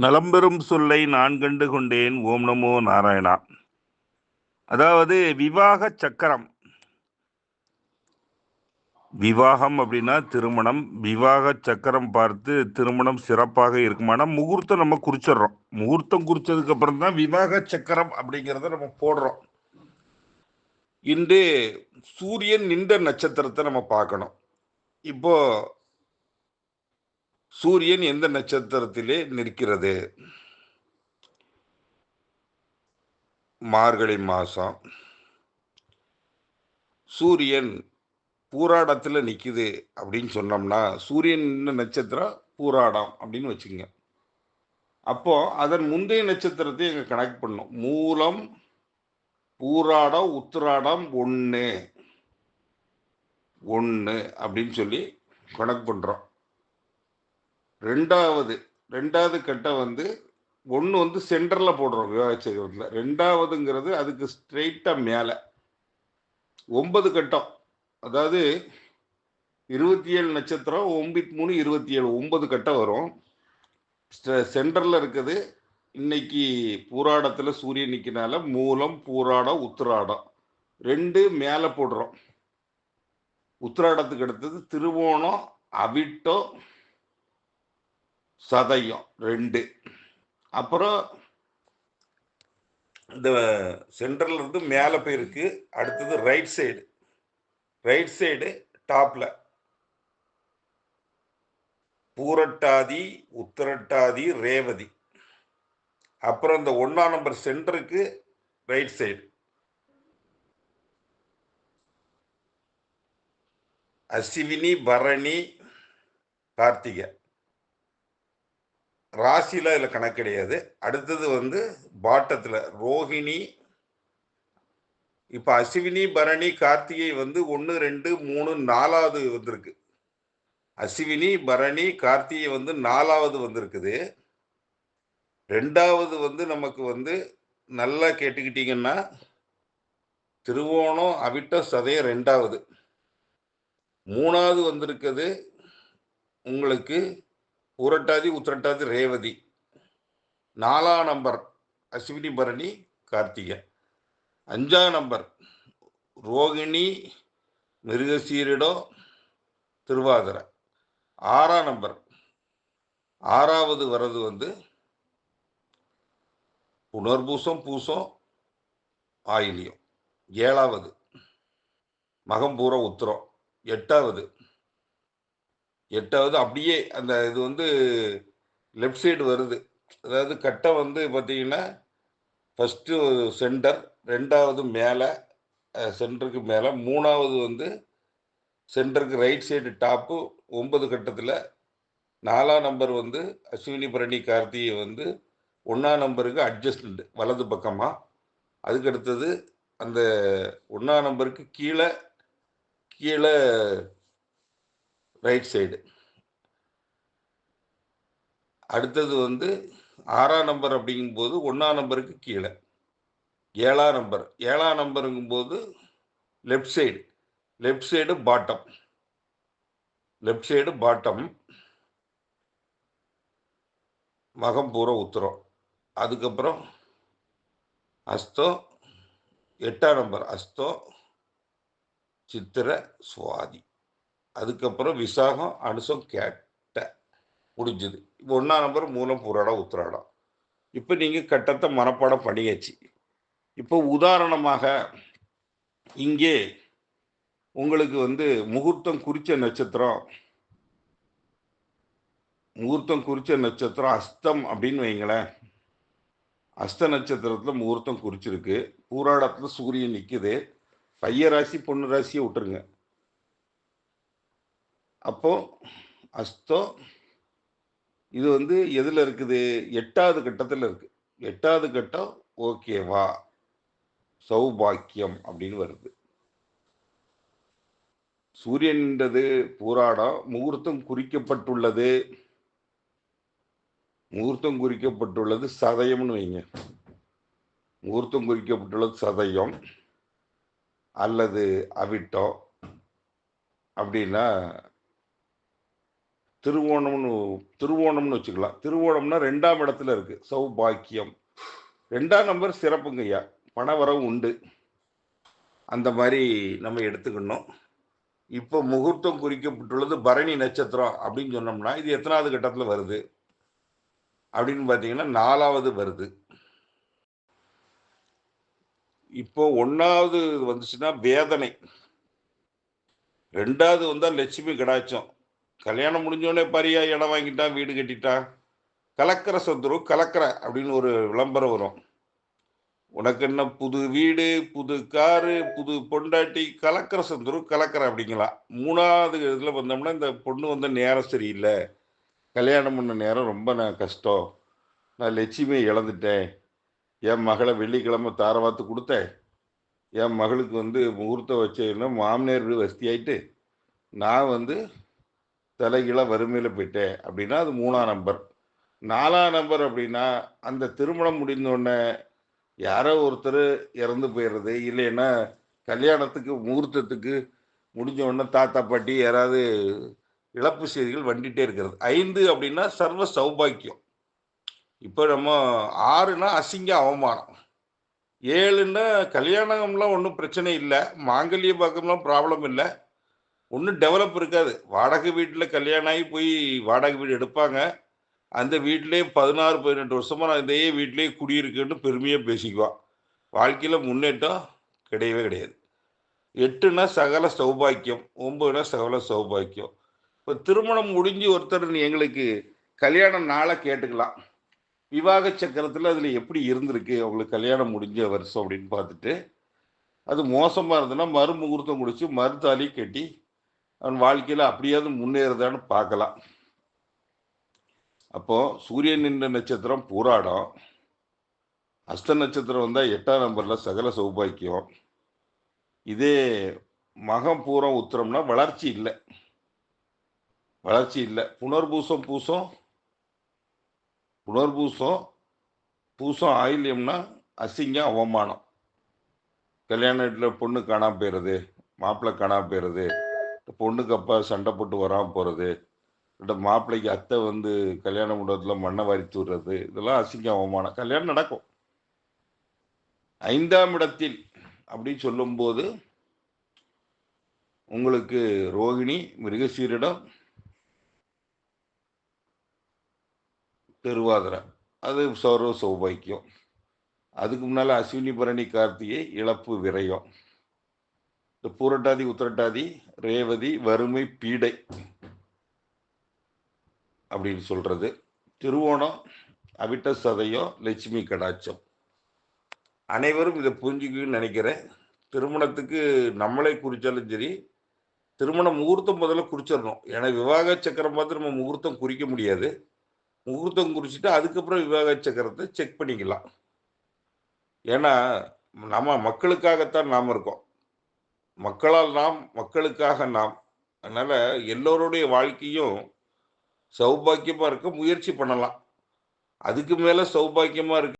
நலம்பெறும் சொல்லை நான் கண்டு கொண்டேன் ஓம் நமோ நாராயணா. அதாவது விவாக சக்கரம். விவாகம் அப்படின்னா திருமணம். விவாக சக்கரம் பார்த்து திருமணம் சிறப்பாக இருக்குமானா முகூர்த்தம் நம்ம குறிச்சிடுறோம். முகூர்த்தம் குறிச்சதுக்கு அப்புறம் தான் விவாக சக்கரம் அப்படிங்கிறத நம்ம போடுறோம். இன்று சூரியன் நின்ற நட்சத்திரத்தை நம்ம பார்க்கணும். இப்போ சூரியன் எந்த நட்சத்திரத்திலே நிற்கிறது? மார்கழி மாதம் சூரியன் பூராடத்தில் நிற்குது அப்படின்னு சொன்னோம்னா சூரியன் நின்ற நட்சத்திரம்? பூராடம் அப்படின்னு வச்சுங்க அப்போ அதன் முந்தைய நட்சத்திரத்தை எங்கள் கனெக்ட் பண்ணும் மூலம் பூராடம் உத்திராடம் ஒன்று ஒன்று அப்படின்னு சொல்லி கணக்கு பண்ணுறோம் ரெண்டாவது ரெண்டாவது கட்டம் வந்து ஒன்று வந்து சென்டரில் போடுறோம் விவாகச்சக்கரத்தில் ரெண்டாவதுங்கிறது அதுக்கு ஸ்ட்ரெயிட்டாக மேலே. ஒன்பது கட்டம். அதாவது இருபத்தி ஏழு நட்சத்திரம் ஒன்பத்தி மூணு இருபத்தி ஏழு ஒன்பது கட்டம் வரும். சென்டரில் இருக்குது. இன்னைக்கு பூராடத்தில் சூரியன் நிற்கினால மூலம் பூராடம் உத்திராடம். ரெண்டு மேலே போடுறோம். உத்திராடத்துக்கு அடுத்தது திருவோணம் அவிட்டம் சதயம் ரெண்டு. அப்புறம் இந்த சென்ட்ரல் இருந்து மேலே போயிருக்கு. அடுத்தது ரைட் சைடு ரைட் சைடு டாப்ல பூரட்டாதி உத்தரட்டாதி ரேவதி. அப்புறம் இந்த ஒன்றாம் நம்பர் சென்டருக்கு ரைட் சைடு அஸ்வினி பரணி கார்த்திகை. ராசியில் இதில் கணக்கு கிடையாது. அடுத்தது வந்து பாட்டத்தில் ரோஹிணி இப்போ அஸ்வினி பரணி கார்த்திகை வந்து ஒன்று ரெண்டு மூணு நாலாவது வந்திருக்கு. அஸ்வினி பரணி கார்த்திகை வந்து நாலாவது வந்திருக்குது. ரெண்டாவது வந்து நமக்கு வந்து நல்லா கேட்டுக்கிட்டீங்கன்னா திருவோணம் அவிட்ட சதயம் ரெண்டாவது. மூணாவது வந்திருக்குது. உங்களுக்கு ஊரட்டாதி உத்திரட்டாதி ரேவதி. நாலாம் நம்பர் அஸ்வினி பரணி கார்த்திகை. அஞ்சாம் நம்பர் ரோகிணி மிருகசீரிடம் திருவாதிரை. ஆறாம் நம்பர் ஆறாவது வர்றது வந்து புனர்பூசம் பூசம் ஆயிலியம். ஏழாவது மகம்பூர உத்திரம். எட்டாவது எட்டாவது அப்படியே அந்த இது வந்து லெஃப்ட் சைடு வருது. அதாவது கட்டை வந்து பார்த்தீங்கன்னா ஃபஸ்ட்டு சென்டர் ரெண்டாவது மேலே சென்டருக்கு மேலே மூணாவது வந்து சென்டருக்கு ரைட் சைடு டாப்பு ஒன்பது கட்டத்தில் நாலாம் நம்பர் வந்து அஸ்வினி பரணி கார்த்திகை வந்து ஒன்றாம் நம்பருக்கு அட்ஜஸ்ட்மெண்ட் வலது பக்கமாக அதுக்கு அடுத்தது அந்த ஒன்றாம் நம்பருக்கு கீழே கீழே ரைட் சைடு. அடுத்தது வந்து ஆறாம் நம்பர் அப்படிங்கும்போது ஒன்றாம் நம்பருக்கு கீழே. ஏழாம் நம்பர். ஏழாம் நம்பருங்கும்போது left side. Left side bottom. Left side bottom. Magam Pooram Uthiram. அதுக்கப்புறம் அஸ்தோ எட்டாம் நம்பர். அஸ்தோ சித்திர சுவாதி. அதுக்கப்புறம் விசாகம் அனுசம் கேட்ட முடிஞ்சுது. இப்போ ஒன்றாம் நம்பர் மூலம் புராடம் உத்திராடம் இப்போ நீங்கள் கட்டத்தை மனப்பாடம் பண்ணியாச்சு. இப்போ உதாரணமாக இங்கே உங்களுக்கு வந்து முகூர்த்தம் குறித்த நட்சத்திரம் முகூர்த்தம் குறித்த நட்சத்திரம் அஸ்தம் அப்படின்னு வைங்களேன். அஸ்த நட்சத்திரத்தில் முகூர்த்தம் குறிச்சிருக்கு. பூராடத்தில் சூரியன் நிற்குது பைய ராசி பொண்ணு ராசியை விட்டுருங்க. அப்போ அஸ்தோ இது வந்து எதில் இருக்குது? எட்டாவது கட்டத்தில் இருக்கு. எட்டாவது கட்டம் ஓகேவா சௌபாக்கியம் அப்படின்னு வருது. சூரியன்ன்றது பூராடம் முகூர்த்தம் குறிக்கப்பட்டுள்ளது. முகூர்த்தம் குறிக்கப்பட்டுள்ளது சதயம்னு வைங்க. முகூர்த்தம் குறிக்கப்பட்டுள்ளது சதயம் அல்லது அவிட்டம் அப்படின்னா திருவோணம்னு திருவோணம்னு வச்சுக்கலாம். திருவோணம்னா ரெண்டாம் இடத்துல இருக்கு. சௌபாக்கியம். ரெண்டாம் நம்பர் சிறப்புங்கய்யா பணவரம் பணவரவு உண்டு. அந்த மாதிரி நம்ம எடுத்துக்கணும். இப்போ முகூர்த்தம் குறிக்கப்பட்டுள்ளது பரணி நட்சத்திரம் அப்படின்னு சொன்னோம்னா இது எத்தனாவது கட்டத்தில் வருது? அப்படின்னு பார்த்தீங்கன்னா நாலாவது வருது. இப்போ ஒன்றாவது வந்துச்சுன்னா வேதனை. ரெண்டாவது வந்தால் லட்சுமி கடாச்சம் கல்யாணம் முடிஞ்சோடனே பரியா இடம் வாங்கிட்டான் வீடு கட்டிட்டான் கலக்கிற சொந்தரு கலக்கிற அப்படின்னு ஒரு விளம்பரம் வரும். உனக்கு என்ன புது வீடு புது காரு புது பொண்டாட்டி கலக்கிற சொந்தரு கலக்கிற அப்படிங்கலாம் மூணாவது இதில் வந்தோம்னா இந்த பொண்ணு வந்து நேரம் சரியில்லை. கல்யாணம் பண்ண நேரம் ரொம்ப நான் கஷ்டம். நான் லட்சுமியை இழந்துட்டேன். என் மகளை வெள்ளிக்கிழமை தாரவாத்து கொடுத்தேன். என் மகளுக்கு வந்து முகூர்த்தம் வச்சேன்னா மாமனார் வீடு வசதி ஆயிட்டு நான் வந்து தலைகீழ வறுமையில் போயிட்டேன். அப்படின்னா அது மூணாம் நம்பர். நாலாம் நம்பர் அப்படின்னா அந்த திருமணம் முடிந்த உடனே யாரோ ஒருத்தர் இறந்து போயிடுறது. இல்லைன்னா கல்யாணத்துக்கு முகூர்த்தத்துக்கு முடிஞ்ச உடனே தாத்தா பாட்டி யாராவது இழப்பு செய்திகள் வண்டிகிட்டே இருக்கிறது. ஐந்து அப்படின்னா சர்வ சௌபாக்கியம். இப்போ நம்ம ஆறுனா அசிங்க அவமானம். ஏழுன்னா கல்யாணம்லாம் ஒன்றும் பிரச்சனை இல்லை. மாங்கல்ய பாக்கம்லாம் ப்ராப்ளம் இல்லை. ஒன்றும் டெவலப் இருக்காது. வாடகை வீட்டில் கல்யாணம் ஆகி போய் வாடகை வீடு எடுப்பாங்க. அந்த வீட்டிலே பதினாறு பதினெட்டு வருஷமாக நான் இதே வீட்டிலேயே குடியிருக்குன்னு பெருமையாக பேசிக்குவான் வாழ்க்கையில் முன்னேற்றம் கிடையவே கிடையாது. எட்டுனா சகல சௌபாக்கியம் ஒம்பதுனா சகல சௌபாக்கியம். இப்போ திருமணம் முடிஞ்சு ஒருத்தர் எங்களுக்கு கல்யாணம் நாளாக கேட்டுக்கலாம். விவாக சக்கரத்தில் அதில் எப்படி இருந்திருக்கு? அவங்களுக்கு கல்யாணம் முடிஞ்ச வருஷம் அப்படின்னு பார்த்துட்டு அது மோசமாக இருந்ததுன்னா மறு முகூர்த்தம் முடிச்சு மறுத்தாலி கட்டி அவன் வாழ்க்கையில் அப்படியாவது முன்னேறுதான்னு பார்க்கலாம். அப்போ சூரியன் நின்ற நட்சத்திரம் பூராடம். அஸ்த நட்சத்திரம் வந்தால் எட்டாம் நம்பரில் சகல சௌபாக்கியம். இதே மகம் பூரம் உத்திரம்னா வளர்ச்சி இல்லை. வளர்ச்சி இல்லை. புனர்பூசம் பூசம் புனர்பூசம் பூசம் ஆயில்யம்னா அசிங்கம் அவமானம். கல்யாண வீட்டில் பொண்ணு காணாமல் போயிடுறது மாப்பிள்ளை காணாமல் போயிடுறது பொண்ணுக்கு அப்பா சண்டை போட்டு வராமல் போகிறது இந்த மாப்பிள்ளைக்கு அத்தை வந்து கல்யாண மண்டபத்தில் மண்ணை வாரித்து விடுறது இதெல்லாம் அசிங்கம் அவமானம். கல்யாணம் நடக்கும். ஐந்தாம் இடத்தில் அப்படின்னு சொல்லும்போது உங்களுக்கு ரோகிணி மிருகசீரிடம் திருவாதிரை. அது சௌரவ சௌபாக்கியம். அதுக்கு முன்னால் அஸ்வினி பரணி கார்த்திகை இழப்பு விரயம். இந்த பூரட்டாதி உத்திரட்டாதி ரேவதி வறுமை பீடை அப்படின்னு சொல்றது. திருவோணம் அவிட்ட சதயம் லட்சுமி கடாட்சம். அனைவரும் இதை புரிஞ்சுக்குன்னு நினைக்கிறேன். திருமணத்துக்கு நம்மளே குறித்தாலும் சரி திருமண முகூர்த்தம் முதல்ல குறிச்சிடணும். ஏன்னா விவாக சக்கரம் பார்த்து நம்ம முகூர்த்தம் குறிக்க முடியாது. முகூர்த்தம் குறிச்சிட்டு அதுக்கப்புறம் விவாக சக்கரத்தை செக் பண்ணிக்கலாம். ஏன்னா நம்ம மக்களுக்காகத்தான் நாம் இருக்கோம். மக்களால் நாம் மக்களுக்காக நாம். அதனால் எல்லோருடைய வாழ்க்கையும் சௌபாக்கியமாக இருக்க முயற்சி பண்ணலாம். அதுக்கு மேலே சௌபாக்கியமாக இருக்க